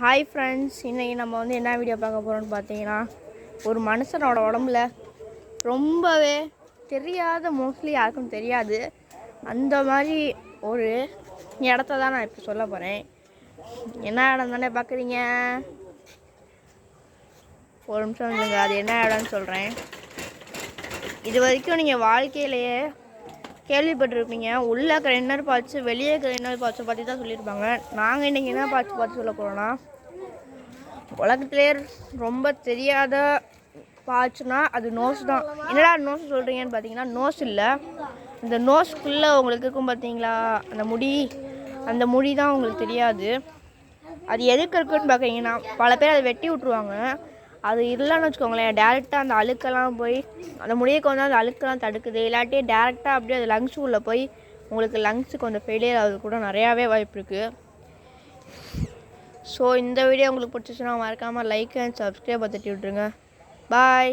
Hi friends இன்றைக்கி நம்ம வந்து என்ன வீடியோ பார்க்க போகிறோம்னு பார்த்தீங்கன்னா ஒரு மனுஷனோட உடம்புல ரொம்பவே தெரியாத மோஸ்ட்லி யாருக்கும் தெரியாது. அந்த மாதிரி ஒரு இடத்த தான் நான் இப்போ சொல்ல போகிறேன் என்ன இடம் தானே பார்க்குறீங்க? ஒரு நிமிஷம் இல்லைங்க அது என்ன இடம்னு சொல்கிறேன் இது வரைக்கும் நீங்கள் வாழ்க்கையிலேயே கேள்விப்பட்டிருப்பீங்க. உள்ள இருக்கிற இன்னர் வெளியே இருக்கிற இன்னர் பற்றி தான் சொல்லியிருப்பாங்க. நாங்கள் இன்றைக்கி என்ன பார்ட்ஸ் பார்த்து சொல்ல போகிறோன்னா உலகத்திலே ரொம்ப தெரியாத பார்ட்ஸ்னால் அது நோஸ் தான். என்னடா நோஸ் சொல்கிறீங்கன்னு பார்த்தீங்கன்னா நோஸ் இல்லை. இந்த நோஸ்க்குள்ளே உங்களுக்கு இருக்கும் பார்த்தீங்களா அந்த முடி. அந்த முடி தான் உங்களுக்கு தெரியாது. அது எதுக்கு இருக்குன்னு பார்க்குறீங்கன்னா பல பேர் அதை வெட்டி விட்ருவாங்க அது இல்லைன்னு வச்சுக்கோங்களேன். டேரெக்டாக அந்த அழுக்கெல்லாம் போய் அந்த முடியை கொண்டு அந்த அழுக்கெல்லாம் தடுக்குது. இல்லாட்டி டேரெக்டாக அப்படியே அது லங்ஸ் உள்ளே போய் உங்களுக்கு லங்ஸுக்கு கொஞ்சம் ஃபெயிலியர் ஆகுது கூட நிறையாவே வாய்ப்பு இருக்குது ஸோ இந்த வீடியோ உங்களுக்கு பிடிச்சிச்சுன்னா மறக்காமல் லைக் அண்ட் சப்ஸ்கிரைப் தட்டி விட்ருங்க பாய்